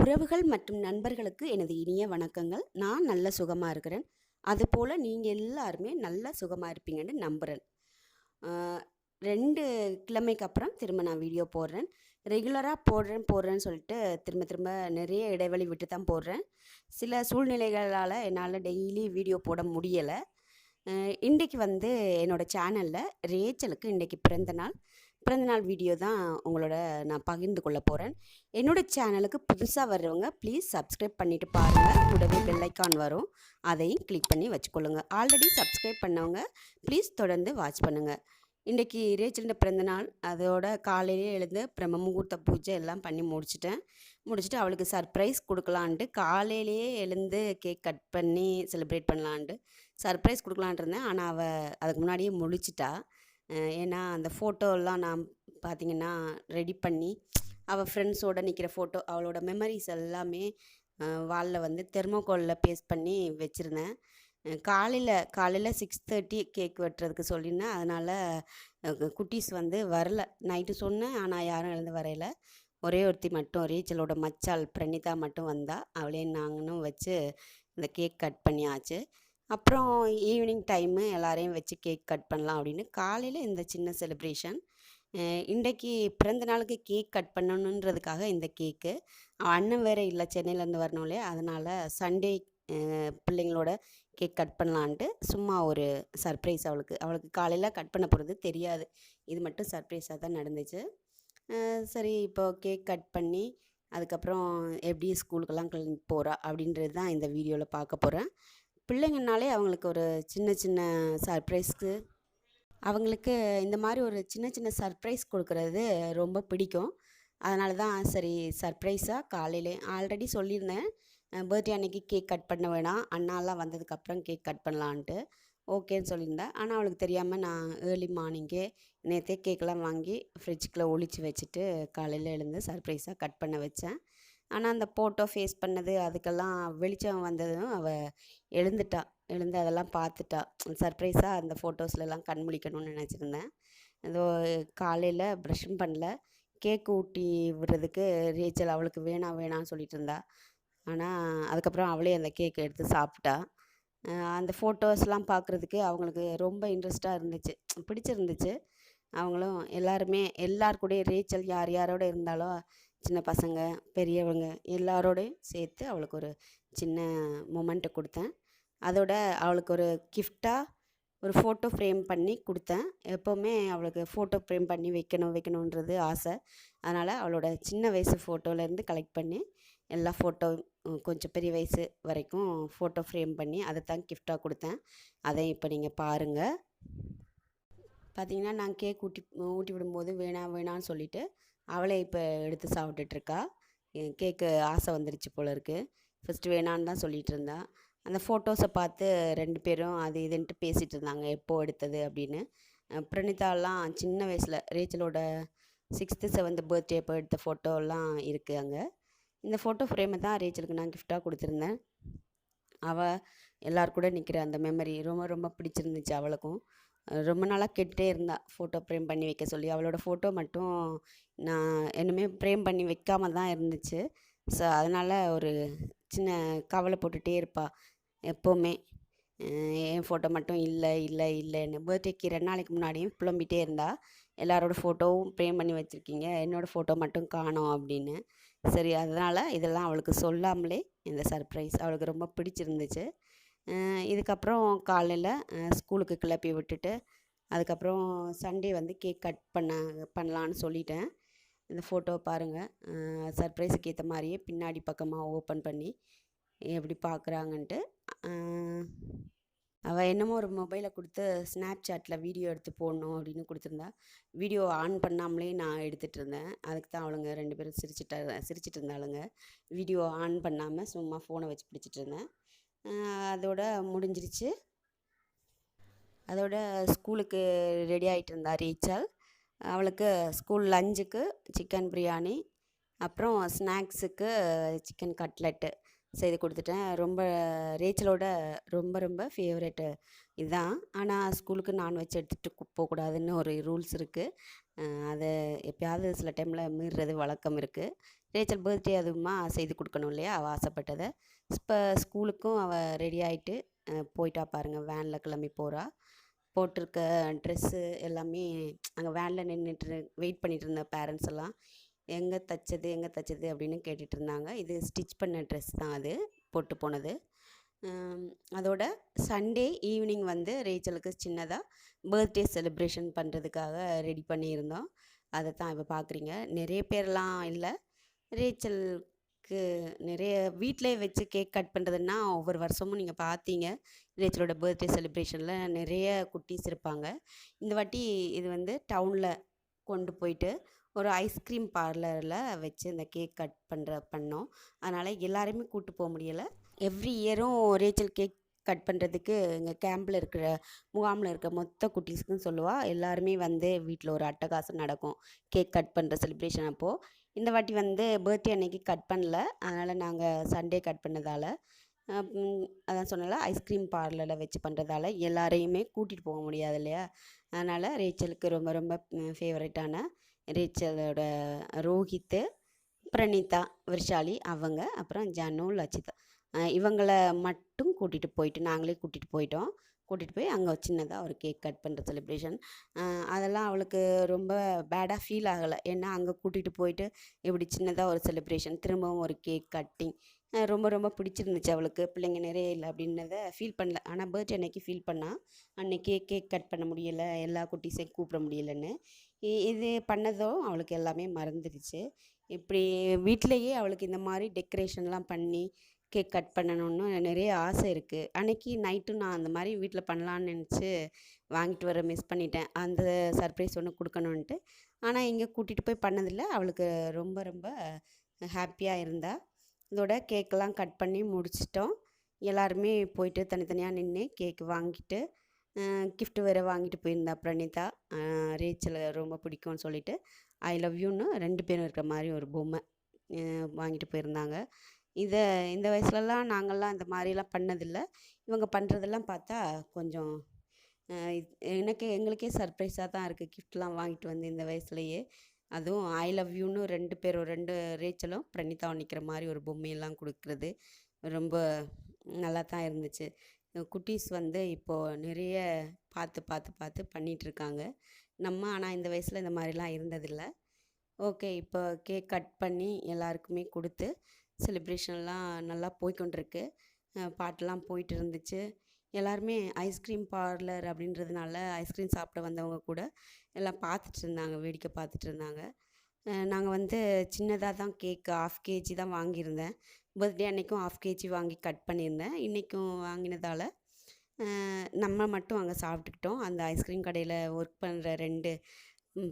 உறவுகள் மற்றும் நண்பர்களுக்கு எனது இனிய வணக்கங்கள். நான் நல்ல சுகமாக இருக்கிறேன். அதுபோல் நீங்கள் எல்லாருமே நல்ல சுகமாக இருப்பீங்கன்னு நம்புகிறேன் ரெண்டு கிழமைக்கு அப்புறம் திரும்ப நான் வீடியோ போடுறேன். ரெகுலராக போடுறேன் போடுறேன்னு சொல்லிட்டு திரும்ப திரும்ப நிறைய இடைவெளி விட்டு தான் போடுறேன். சில சூழ்நிலைகளால் என்னால் டெய்லி வீடியோ போட முடியலை. இன்றைக்கு வந்து என்னோடய சேனலில் ரேச்சலுக்கு இன்றைக்கி பிறந்த நாள். பிறந்தநாள் வீடியோ தான் உங்களோட நான் பகிர்ந்து கொள்ள போகிறேன் என்னோடய சேனலுக்கு புதுசாக வர்றவங்க ப்ளீஸ் சப்ஸ்கிரைப் பண்ணிவிட்டு பாருங்கள் கூடவே பெல்லைக்கான் வரும். அதையும் கிளிக் பண்ணி வச்சுக்கொள்ளுங்க. ஆல்ரெடி சப்ஸ்கிரைப் பண்ணவங்க ப்ளீஸ் தொடர்ந்து வாட்ச் பண்ணுங்கள் இன்றைக்கி ரேச்சலின் பிறந்தநாள். அதோட காலையிலே எழுந்து பிரம்ம முகூர்த்த பூஜை எல்லாம் பண்ணி முடிச்சிட்டேன். முடிச்சுட்டு அவளுக்கு சர்ப்ரைஸ் கொடுக்கலான்ட்டு காலையிலேயே எழுந்து கேக் கட் பண்ணி செலிப்ரேட் பண்ணலான்ட்டு சர்ப்ரைஸ் கொடுக்கலான்ட்டு இருந்தேன். ஆனால் அவள் அதுக்கு முன்னாடியே முழிச்சிட்டா. ஏன்னா அந்த ஃபோட்டோலாம் நான் பார்த்திங்கன்னா ரெடி பண்ணி அவள் ஃப்ரெண்ட்ஸோடு நிற்கிற ஃபோட்டோ அவளோட மெமரிஸ் எல்லாமே வாலில் வந்து தெர்மோகோலில் பேஸ்ட் பண்ணி வச்சுருந்தேன். காலையில் காலையில் சிக்ஸ் தேர்ட்டி கேக் வெட்டுறதுக்கு சொல்லியிருந்தேன். அதனால் குட்டீஸ் வந்து வரல. நைட்டு சொன்னேன் ஆனால் யாரும் எழுந்து வரையில. ஒரே ஒருத்தி மட்டும் ரீச்சலோட மச்சால் பிரணிதா மட்டும் வந்தா. அவளே நாங்களும் வச்சு இந்த கேக் கட் பண்ணியாச்சு. அப்புறம் ஈவினிங் டைமு எல்லாரையும் வச்சு கேக் கட் பண்ணலாம் அப்படின்னு காலையில் இந்த சின்ன செலிப்ரேஷன். இன்றைக்கி பிறந்த நாளுக்கு கேக் கட் பண்ணணுன்றதுக்காக இந்த கேக்கு. அண்ணன் வேறு இல்லை சென்னையிலேருந்து வரணும் இல்லையா? அதனால் சண்டே பிள்ளைங்களோட கேக் கட் பண்ணலான்ட்டு சும்மா ஒரு சர்ப்ரைஸ் அவளுக்கு. அவளுக்கு காலையில் கட் பண்ண போகிறது தெரியாது. இது மட்டும் சர்ப்ரைஸாக தான் நடந்துச்சு. சரி இப்போ கேக் கட் பண்ணி அதுக்கப்புறம் எப்படி ஸ்கூலுக்கெல்லாம் கிளம்பி போகிறா அப்படின்றது தான் இந்த வீடியோவில் பார்க்க போகிறேன் பிள்ளைங்கனாலே அவங்களுக்கு ஒரு சின்ன சின்ன சர்ப்ரைஸ்க்கு அவங்களுக்கு இந்த மாதிரி ஒரு சின்ன சின்ன சர்ப்ரைஸ் கொடுக்குறது ரொம்ப பிடிக்கும். அதனால தான் சரி சர்ப்ரைஸாக காலையிலே ஆல்ரெடி சொல்லியிருந்தேன். பர்த்டே அன்னைக்கு கேக் கட் பண்ண வேணாம். அண்ணாலாம் வந்ததுக்கப்புறம் கேக் கட் பண்ணலான்ட்டு ஓகேன்னு சொல்லியிருந்தேன். ஆனால் அவளுக்கு தெரியாமல் நான் ஏர்லி மார்னிங்கே நேற்றே கேக்கெலாம் வாங்கி ஃப்ரிட்ஜுக்குள்ளே ஒழிச்சு வச்சுட்டு காலையில் எழுந்து சர்ப்ரைஸாக கட் பண்ண வச்சேன். ஆனால் அந்த ஃபோட்டோ ஃபேஸ் பண்ணது அதுக்கெல்லாம் வெளிச்சம் வந்ததும் அவள் எழுந்துட்டா. எழுந்து அதெல்லாம் பார்த்துட்டா. சர்ப்ரைஸாக அந்த ஃபோட்டோஸ்லலாம் கண் முழிக்கணும்னு நினச்சிருந்தேன். ஏதோ காலையில் ப்ரஷ்ஷும் பண்ணல. கேக் ஊட்டி விடுறதுக்கு ரேச்சல் அவளுக்கு வேணாம் வேணாம்னு சொல்லிட்டு இருந்தா. ஆனால் அதுக்கப்புறம் அவளே அந்த கேக் எடுத்து சாப்பிட்டா. அந்த ஃபோட்டோஸ்லாம் பார்க்குறதுக்கு அவங்களுக்கு ரொம்ப இன்ட்ரெஸ்ட்டாக இருந்துச்சு. பிடிச்சிருந்துச்சு. அவங்களும் எல்லாருமே எல்லார் கூடயும் ரேச்சல் யார் யாரோட இருந்தாலும் சின்ன பசங்க பெரியவங்க எல்லாரோடையும் சேர்த்து அவளுக்கு ஒரு சின்ன மொமெண்ட்டை கொடுத்தேன். அதோட அவளுக்கு ஒரு கிஃப்டாக ஒரு ஃபோட்டோ ஃப்ரேம் பண்ணி கொடுத்தேன். எப்போவுமே அவளுக்கு ஃபோட்டோ ஃப்ரேம் பண்ணி வைக்கணும் வைக்கணுன்றது ஆசை. அதனால் அவளோட சின்ன வயசு ஃபோட்டோலேருந்து கலெக்ட் பண்ணி எல்லா ஃபோட்டோ கொஞ்சம் பெரிய வயசு வரைக்கும் ஃபோட்டோ ஃப்ரேம் பண்ணி அதை தான் கிஃப்டாக கொடுத்தேன். அதை இப்போ நீங்கள் பாருங்கள் பார்த்தீங்கன்னா நான் கேக் ஊட்டி ஊட்டி விடும்போது வேணாம் வேணான்னு சொல்லிவிட்டு அவளே இப்போ எடுத்து சாப்பிட்டுட்ருக்கா. கேக்கு ஆசை வந்துருச்சு போல இருக்குது ஃபஸ்ட்டு வேணான்னு தான் சொல்லிகிட்டு இருந்தா அந்த ஃபோட்டோஸை பார்த்து ரெண்டு பேரும் அது இதுன்ட்டு பேசிகிட்டு இருந்தாங்க எப்போது எடுத்தது அப்படின்னு. பிரணிதாலாம் சின்ன வயசில் ரேச்சலோட சிக்ஸ்த்து செவன்த்து பர்த்டே அப்போ எடுத்த ஃபோட்டோலாம் இருக்குது அங்கே. இந்த ஃபோட்டோ ஃப்ரேமை தான் ரேச்சலுக்கு நான் கிஃப்டாக கொடுத்துருந்தேன். அவள் எல்லார் கூட நிற்கிற அந்த மெமரி ரொம்ப ரொம்ப பிடிச்சிருந்துச்சு அவளுக்கும். ரொம்ப நாளாக கேட்டுகிட்டே இருந்தா. ஃபோட்டோ ஃப்ரேம் பண்ணி வைக்க சொல்லி. அவளோட ஃபோட்டோ மட்டும் நான் இன்னுமே ஃப்ரேம் பண்ணி வைக்காம தான் இருந்துச்சு. ஸோ அதனால் ஒரு சின்ன கவலை போட்டுகிட்டே இருப்பாள் எப்போவுமே. என் ஃபோட்டோ மட்டும் இல்லை இல்லை இல்லைன்னு. பர்த்டேக்கு ரெண்டு நாளைக்கு முன்னாடியும் புலம்பிகிட்டே இருந்தா. எல்லாரோட ஃபோட்டோவும் ப்ரேம் பண்ணி வச்சுருக்கீங்க. என்னோடய ஃபோட்டோ மட்டும் காணோம் அப்படின்னு. சரி அதனால் இதெல்லாம் அவளுக்கு சொல்லாமலே இந்த சர்ப்ரைஸ் அவளுக்கு ரொம்ப பிடிச்சிருந்துச்சு. இதுக்கப்புறம் காலையில் ஸ்கூலுக்கு கிளப்பி விட்டுட்டு அதுக்கப்புறம் சண்டே வந்து கேக் கட் பண்ண பண்ணலான்னு சொல்லிட்டேன். இந்த ஃபோட்டோ பாருங்கள் சர்ப்ரைஸுக்கு ஏற்ற மாதிரியே பின்னாடி பக்கமாக ஓப்பன் பண்ணி எப்படி பார்க்குறாங்கன்ட்டு அவள் என்னமோ ஒரு மொபைலை கொடுத்து ஸ்னாப் சாட்டில் வீடியோ எடுத்து போடணும் அப்படின்னு கொடுத்துருந்தா வீடியோ ஆன் பண்ணாமலே நான் எடுத்துகிட்டு இருந்தேன். அதுக்கு தான் அவளுங்க ரெண்டு பேரும் சிரிச்சிட்டா சிரிச்சிட்டு இருந்தாளுங்க. வீடியோ ஆன் பண்ணாமல் சும்மா ஃபோனை வச்சு பிடிச்சிட்டு இருந்தேன். அதோட முடிஞ்சிருச்சு. அதோட ஸ்கூலுக்கு ரெடி ஆகிட்டு இருந்தா ரீச்சல். அவளுக்கு ஸ்கூல் லஞ்சுக்கு சிக்கன் பிரியாணி அப்புறம் ஸ்நாக்ஸுக்கு சிக்கன் கட்லெட்டு செய்து கொடுத்துட்டேன். ரொம்ப ரேச்சலோட ரொம்ப ரொம்ப ஃபேவரெட்டு இதுதான். ஆனால் ஸ்கூலுக்கு நான்வெஜ் எடுத்துகிட்டு போகக்கூடாதுன்னு ஒரு ரூல்ஸ் இருக்குது அதை எப்பயாவது சில டைமில் மீறுறது வழக்கம் இருக்குது ரேச்சல் பர்த்டே அதுவுமா செய்து கொடுக்கணும் இல்லையா? அவள் ஆசைப்பட்டதை. இப்போ ஸ்கூலுக்கும் அவள் ரெடி ஆகிட்டு போயிட்டா பாருங்கள் வேனில் கிளம்பி போகிறா போட்டிருக்க ட்ரெஸ்ஸு எல்லாமே அங்கே வேனில் நின்றுட்டு வெயிட் பண்ணிட்டு இருந்த பேரண்ட்ஸ் எல்லாம் எங்கே தைச்சது எங்கே தைச்சது? அப்படின்னு கேட்டுட்டு இருந்தாங்க. இது ஸ்டிச் பண்ண ட்ரெஸ் தான் அது போட்டு போனது. அதோட சண்டே ஈவினிங் வந்து ரேச்சலுக்கு சின்னதாக பர்த்டே செலிப்ரேஷன் பண்ணுறதுக்காக ரெடி பண்ணியிருந்தோம். அதை தான் இப்போ பார்க்குறீங்க நிறைய பேர்லாம் இல்லை. ரேச்சலுக்கு நிறைய வீட்டிலே வச்சு கேக் கட் பண்ணுறதுன்னா ஒவ்வொரு வருஷமும் நீங்கள் பார்த்தீங்க ரேச்சலோட பர்த்டே செலிப்ரேஷனில் நிறைய குட்டீஸ் இருப்பாங்க. இந்த வாட்டி இது வந்து டவுனில் கொண்டு போயிட்டு ஒரு ஐஸ்கிரீம் பார்லரில் வச்சு இந்த கேக் கட் பண்ணுற பண்ணோம். அதனால் எல்லாருமே கூப்பிட்டு போக முடியலை. எவ்ரி இயரும் ரேச்சல் கேக் கட் பண்ணுறதுக்கு இங்கே கேம்பில் இருக்கிற முகாமில் இருக்கிற மொத்த குட்டீஸ்க்குன்னு சொல்லுவாள் எல்லாருமே வந்து வீட்டில் ஒரு அட்டகாசம் நடக்கும். கேக் கட் பண்ணுற செலிப்ரேஷன் அப்போது இந்த வாட்டி வந்து பர்த்டே அன்னைக்கு கட் பண்ணல. அதனால் நாங்கள் சண்டே கட் பண்ணதால் அதான் சொன்னல ஐஸ்கிரீம் பார்லரில் வச்சு பண்ணுறதால எல்லாரையுமே கூட்டிகிட்டு போக முடியாது இல்லையா? அதனால் ரேச்சலுக்கு ரொம்ப ரொம்ப ஃபேவரட்டான ரேச்சலோட ரோஹித்து பிரணீதா விஷாலி அவங்க அப்புறம் ஜானு லச்சிதா. இவங்களை மட்டும் கூட்டிகிட்டு போயிட்டு நாங்களே கூட்டிகிட்டு போயிட்டோம். கூட்டிகிட்டு போய் அங்கே சின்னதாக ஒரு கேக் கட் பண்ணுற செலிப்ரேஷன் அதெல்லாம் அவளுக்கு ரொம்ப பேடாக ஃபீல் ஆகலை. ஏன்னா அங்கே கூட்டிகிட்டு போயிட்டு இப்படி சின்னதாக ஒரு செலிப்ரேஷன் திரும்பவும் ஒரு கேக் கட்டிங் ரொம்ப ரொம்ப பிடிச்சிருந்துச்சு அவளுக்கு. பிள்ளைங்க நிறைய இல்லை அப்படின்றத ஃபீல் பண்ணல. ஆனால் பர்த்டே அன்னைக்கு ஃபீல் பண்ணால் அன்னைக்கு கேக் கட் பண்ண முடியலை எல்லா குட்டீஸையும் கூப்பிட முடியலன்னு. இ- இது பண்ணதும் அவளுக்கு எல்லாமே மறந்துடுச்சு. இப்படி வீட்டிலேயே அவளுக்கு இந்த மாதிரி டெக்கரேஷன்லாம் பண்ணி கேக் கட் பண்ணணும்னு நிறைய ஆசை இருக்குது அன்னைக்கு நைட்டும் நான் அந்த மாதிரி வீட்டில் பண்ணலான்னு நினச்சி வாங்கிட்டு வர மிஸ் பண்ணிட்டேன். அந்த சர்ப்ரைஸ் ஒன்று கொடுக்கணுன்ட்டு ஆனால் இங்கே கூட்டிகிட்டு போய் பண்ணதில்ல. அவளுக்கு ரொம்ப ரொம்ப ஹாப்பியாக இருந்தா. இதோட கேக்கெல்லாம் கட் பண்ணி முடிச்சிட்டோம். எல்லாருமே போயிட்டு தனித்தனியாக நின்று கேக் வாங்கிட்டு கிஃப்ட்டு வேறு வாங்கிட்டு போயிருந்தா பிரணீதா ரீச்சலை ரேச்சலை ரொம்ப பிடிக்கும்னு சொல்லிட்டு ஐ லவ் யூன்னு ரெண்டு பேரும் இருக்கிற மாதிரி ஒரு பொம்மை வாங்கிட்டு போயிருந்தாங்க. இதை இந்த வயசுலலாம் நாங்கள்லாம் இந்த மாதிரிலாம் பண்ணதில்லை. இவங்க பண்ணுறதெல்லாம் பார்த்தா கொஞ்சம் எனக்கு எங்களுக்கே சர்ப்ரைஸாக தான் இருக்குது கிஃப்ட்லாம் வாங்கிட்டு வந்து இந்த வயசுலேயே. அதுவும் ஐ லவ் யூன்னு ரெண்டு பேரும் ரெண்டு ரேச்சலும் பிரணீதாவும் நிற்கிற மாதிரி ஒரு பொம்மையெல்லாம் கொடுக்குறது ரொம்ப நல்லா தான் இருந்துச்சு. குட்டீஸ் வந்து இப்போது நிறைய பார்த்து பார்த்து பார்த்து பண்ணிகிட்ருக்காங்க நம்ம ஆனால் இந்த வயசில் இந்த மாதிரிலாம் இருந்ததில்லை. ஓகே இப்போ கேக் கட் பண்ணி எல்லாருக்குமே கொடுத்து செலிப்ரேஷன்லாம் நல்லா போய்க்கொண்டிருக்கு. பாட்டெலாம் பாட்டெல்லாம் போயிட்டு இருந்துச்சு எல்லாருமே ஐஸ்கிரீம் பார்லர் அப்படின்றதுனால ஐஸ்கிரீம் சாப்பிட வந்தவங்க கூட எல்லாம் பார்த்துட்டு இருந்தாங்க வேடிக்கை பார்த்துட்டு இருந்தாங்க நாங்கள் வந்து சின்னதாக தான் கேக் ஆஃப் கேஜி தான் வாங்கியிருந்தேன். பர்த்டே அன்னைக்கும் ஆஃப் கேஜி வாங்கி கட் பண்ணியிருந்தேன். இன்றைக்கும் வாங்கினதால் நம்ம மட்டும் அங்கே சாப்பிட்டுக்கிட்டோம். அந்த ஐஸ்கிரீம் கடையில் ஒர்க் பண்ணுற ரெண்டு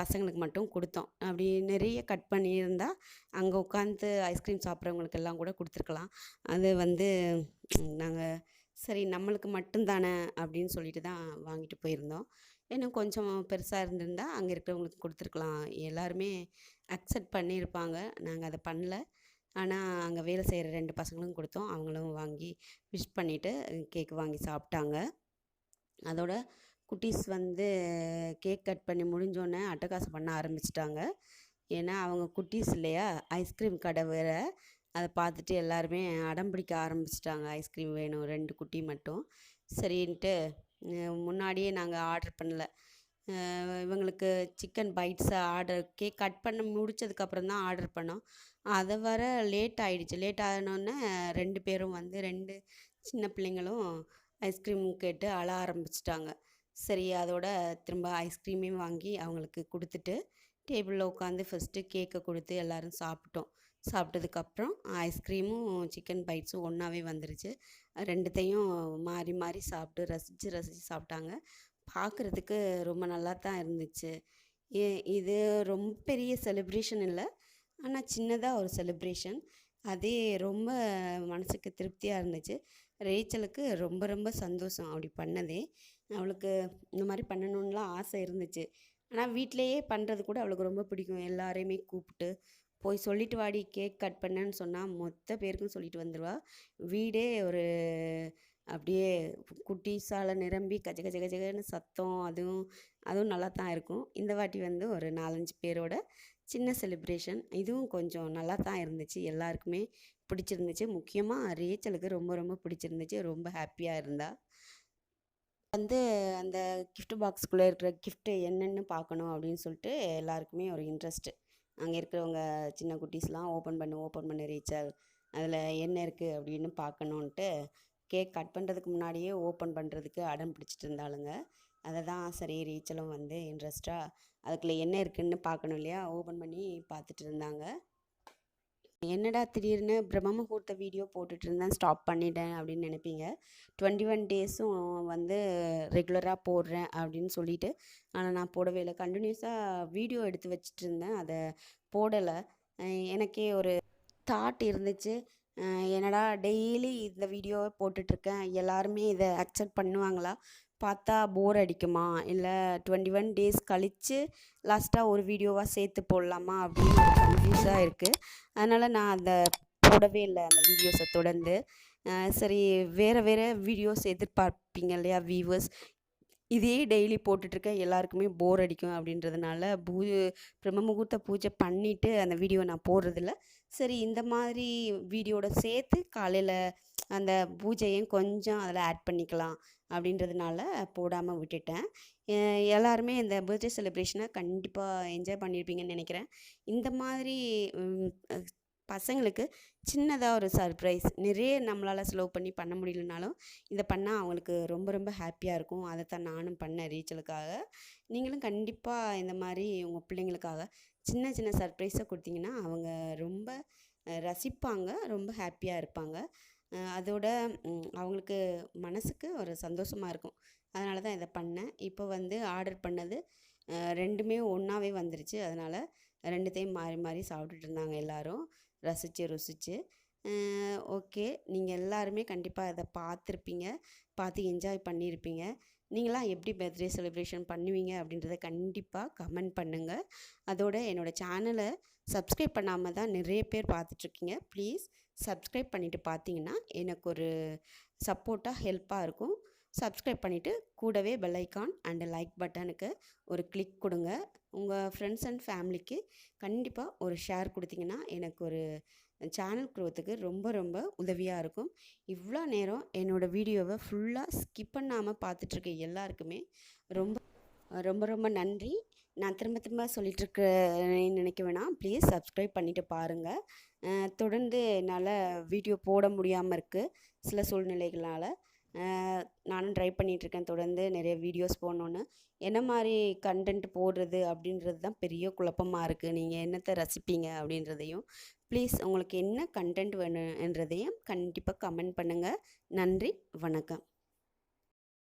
பசங்களுக்கு மட்டும் கொடுத்தோம். அப்படி நிறைய கட் பண்ணியிருந்தால் அங்கே உட்காந்து ஐஸ்கிரீம் சாப்பிட்றவங்களுக்கெல்லாம் கூட கொடுத்துருக்கலாம். அது வந்து நாங்கள் சரி நம்மளுக்கு மட்டும்தானே அப்படின்னு சொல்லிட்டு தான் வாங்கிட்டு போயிருந்தோம். இன்னும் கொஞ்சம் பெருசாக இருந்திருந்தா அங்கே இருக்கிறவங்களுக்கு கொடுத்துருக்கலாம். எல்லாருமே அக்செப்ட் பண்ணியிருப்பாங்க. நாங்கள் அதை பண்ணல. ஆனால் அங்கே வேலை செய்கிற ரெண்டு பசங்களும் கொடுத்தோம். அவங்களும் வாங்கி விஷ் பண்ணிவிட்டு கேக் வாங்கி சாப்பிட்டாங்க. அதோட குட்டீஸ் வந்து கேக் கட் பண்ணி முடிஞ்சோடனே அட்டகாசம் பண்ண ஆரம்பிச்சிட்டாங்க. ஏன்னா அவங்க குட்டீஸ் இல்லையா? ஐஸ்கிரீம் கடை வேறு. அதை பார்த்துட்டு எல்லாருமே அடம் பிடிக்க ஆரம்பிச்சிட்டாங்க. ஐஸ்கிரீம் வேணும் ரெண்டு குட்டி மட்டும். சரின்ட்டு முன்னாடியே நாங்கள் ஆர்டர் பண்ணல. இவங்களுக்கு சிக்கன் பைட்ஸை ஆர்டர் கேக் கட் பண்ண முடிச்சதுக்கப்புறம் தான் ஆர்டர் பண்ணோம். அதை வர லேட் ஆகிடுச்சு லேட் ஆனோடனே ரெண்டு பேரும் வந்து ரெண்டு சின்ன பிள்ளைங்களும் ஐஸ்கிரீம் கேட்டு அழ ஆரம்பிச்சிட்டாங்க. சரி அதோட திரும்ப ஐஸ்கிரீமையும் வாங்கி அவங்களுக்கு கொடுத்துட்டு டேபிளில் உட்காந்து ஃபஸ்ட்டு கேக்கை கொடுத்து எல்லோரும் சாப்பிட்டோம். சாப்பிட்டதுக்கப்புறம் ஐஸ்கிரீமும் சிக்கன் பைட்ஸும் ஒன்றாவே வந்துருச்சு. ரெண்டுத்தையும் மாறி மாறி சாப்பிட்டு ரசித்து ரசித்து சாப்பிட்டாங்க. பார்க்குறதுக்கு ரொம்ப நல்லா தான் இருந்துச்சு. ஏ- இது ரொம்ப பெரிய செலிப்ரேஷன் இல்லை. ஆனால் சின்னதாக ஒரு செலிப்ரேஷன் அதே ரொம்ப மனசுக்கு திருப்தியாக இருந்துச்சு. ரேச்சலுக்கு ரொம்ப ரொம்ப சந்தோஷம். அப்படி பண்ணதே. அவளுக்கு இந்த மாதிரி பண்ணணுன்னுலாம் ஆசை இருந்துச்சு. ஆனால் வீட்டிலையே பண்ணுறது கூட அவளுக்கு ரொம்ப பிடிக்கும். எல்லாரையுமே கூப்பிட்டு போய் சொல்லிட்டு வாடி கேக் கட் பண்ணேன்னு சொன்னால் மொத்த பேருக்கும் சொல்லிட்டு வந்துடுவா வீடே ஒரு அப்படியே குட்டீஸால் நிரம்பி கஜ கஜ கஜகன்னு சத்தம் அதுவும் அதுவும் நல்லா தான் இருக்கும். இந்த வாட்டி வந்து ஒரு நாலஞ்சு பேரோட சின்ன செலிப்ரேஷன் இதுவும் கொஞ்சம் நல்லா தான் இருந்துச்சு. எல்லாருக்குமே பிடிச்சிருந்துச்சு. முக்கியமாக ரேச்சலுக்கு ரொம்ப ரொம்ப பிடிச்சிருந்துச்சு. ரொம்ப ஹாப்பியாக இருந்தா. வந்து அந்த கிஃப்ட் பாக்ஸ்குள்ளே இருக்கிற கிஃப்ட்டு என்னென்னு பார்க்கணும் அப்படின்னு சொல்லிட்டு எல்லாருக்குமே ஒரு இன்ட்ரெஸ்ட்டு அங்கே இருக்கிறவங்க சின்ன குட்டீஸ்லாம் ஓப்பன் பண்ணு ஓப்பன் பண்ணு ரீச்சல். அதில் என்ன இருக்குது அப்படின்னு பார்க்கணுன்ட்டு கேக் கட் பண்ணுறதுக்கு முன்னாடியே ஓப்பன் பண்ணுறதுக்கு அடம் பிடிச்சிட்டு இருந்தாளுங்க. அதை தான் சரி ரீச்சலும் வந்து இன்ட்ரெஸ்ட்டாக அதுக்குள்ளே என்ன இருக்குதுன்னு பார்க்கணும் இல்லையா? ஓப்பன் பண்ணி பார்த்துட்டு இருந்தாங்க. என்னடா திடீர்னு பிரம்ம முகூர்த்த வீடியோ போட்டுட்டு இருந்தேன் ஸ்டாப் பண்ணிட்டேன் அப்படின்னு நினைப்பீங்க. டுவெண்ட்டி ஒன் டேஸும் வந்து ரெகுலராக போடுறேன் அப்படின்னு சொல்லிட்டு ஆனால் நான் போடவே இல்லை. கண்டினியூஸாக வீடியோ எடுத்து வச்சுட்டு இருந்தேன் அதை போடலை. எனக்கே ஒரு தாட் இருந்துச்சு. என்னடா டெய்லி இந்த வீடியோவை போட்டுட்ருக்கேன் எல்லாருமே இதை அக்செப்ட் பண்ணுவாங்களா? பார்த்தா போர் அடிக்குமா? இல்லை டுவெண்ட்டி ஒன் டேஸ் கழித்து லாஸ்ட்டாக ஒரு வீடியோவாக சேர்த்து போடலாமா? அப்படின்னு ஒரு கன்ஃபியூஸாக இருக்குது அதனால் நான் அந்த போடவே இல்லை அந்த வீடியோஸை தொடர்ந்து. சரி வேறு வேறு வீடியோஸ் எதிர்பார்ப்பீங்க இல்லையா வியூவர்ஸ் இதே டெய்லி போட்டுட்ருக்க எல்லாருக்குமே போர் அடிக்கும் அப்படின்றதுனால பூ பிரம்ம முகூர்த்த பூஜை பண்ணிவிட்டு அந்த வீடியோ நான் போடுறதில்ல. சரி இந்த மாதிரி வீடியோட சேர்த்து காலையில் அந்த பூஜையும் கொஞ்சம் அதில் ஆட் பண்ணிக்கலாம். அப்படின்றதுனால போடாமல் விட்டுட்டேன். எல்லாருமே இந்த பர்த்டே செலிப்ரேஷனை கண்டிப்பாக என்ஜாய் பண்ணியிருப்பீங்கன்னு நினைக்கிறேன். இந்த மாதிரி பசங்களுக்கு சின்னதாக ஒரு சர்ப்ரைஸ் நிறைய நம்மளால் ஸ்லோவ் பண்ணி பண்ண முடியலனாலும் இதை பண்ணால் அவங்களுக்கு ரொம்ப ரொம்ப ஹாப்பியாக இருக்கும். அதை தான் நானும் பண்ணேன் ரீச்சலுக்காக நீங்களும் கண்டிப்பாக இந்த மாதிரி உங்கள் பிள்ளைங்களுக்காக சின்ன சின்ன சர்ப்ரைஸை கொடுத்தீங்கன்னா அவங்க ரொம்ப ரசிப்பாங்க ரொம்ப ஹாப்பியாக இருப்பாங்க. அதோட அவங்களுக்கு மனசுக்கு ஒரு சந்தோஷமாக இருக்கும். அதனால தான் இதை பண்ணேன். இப்போ வந்து ஆர்டர் பண்ணது ரெண்டுமே ஒன்றாவே வந்துருச்சு. அதனால் ரெண்டுத்தையும் மாறி மாறி சாப்பிட்டுட்டு இருந்தாங்க எல்லோரும். ரசித்து ருசித்து ஓகே. நீங்கள் எல்லாருமே கண்டிப்பாக இதை பார்த்துருப்பீங்க. பார்த்து என்ஜாய் பண்ணியிருப்பீங்க நீங்களாம் எப்படி பர்த்டே செலிப்ரேஷன் பண்ணுவீங்க அப்படின்றத கண்டிப்பாக கமெண்ட் பண்ணுங்கள் அதோட என்னோடய சேனலை சப்ஸ்கிரைப் பண்ணாமல் தான் நிறைய பேர் பார்த்துட்ருக்கீங்க ப்ளீஸ் சப்ஸ்கிரைப் பண்ணிவிட்டு பார்த்தீங்கன்னா எனக்கு ஒரு சப்போர்ட்டாக ஹெல்ப்பாக இருக்கும். சப்ஸ்கிரைப் பண்ணிவிட்டு கூடவே பெல் ஐக்கான் அண்டு லைக் பட்டனுக்கு ஒரு கிளிக் கொடுங்க. உங்கள் ஃப்ரெண்ட்ஸ் அண்ட் ஃபேமிலிக்கு கண்டிப்பாக ஒரு ஷேர் கொடுத்தீங்கன்னா எனக்கு ஒரு சேனல் க்ரோத்துக்கு ரொம்ப ரொம்ப உதவியாக இருக்கும். இவ்வளோ நேரம் என்னோடய வீடியோவை ஃபுல்லாக ஸ்கிப் பண்ணாமல் பார்த்துட்ருக்க எல்லாருக்குமே ரொம்ப ரொம்ப ரொம்ப நன்றி. நான் திரும்ப திரும்ப சொல்லிகிட்ருக்க நினைக்க வேணாம். ப்ளீஸ் சப்ஸ்கிரைப் பண்ணிவிட்டு பாருங்கள் தொடர்ந்து என்னால் வீடியோ போட முடியாமல் இருக்குது சில சூழ்நிலைகளால். நானும் ட்ரை பண்ணிகிட்ருக்கேன் தொடர்ந்து நிறைய வீடியோஸ் போடணுன்னு என்ன மாதிரி கண்டென்ட் போடுறது அப்படின்றது தான் பெரிய குழப்பமாக இருக்குது நீங்கள் என்னத்தை ரசிப்பீங்க அப்படின்றதையும். ப்ளீஸ் உங்களுக்கு என்ன கண்டென்ட் வேணுன்றதையும் கண்டிப்பாக கமெண்ட் பண்ணுங்கள் நன்றி வணக்கம்.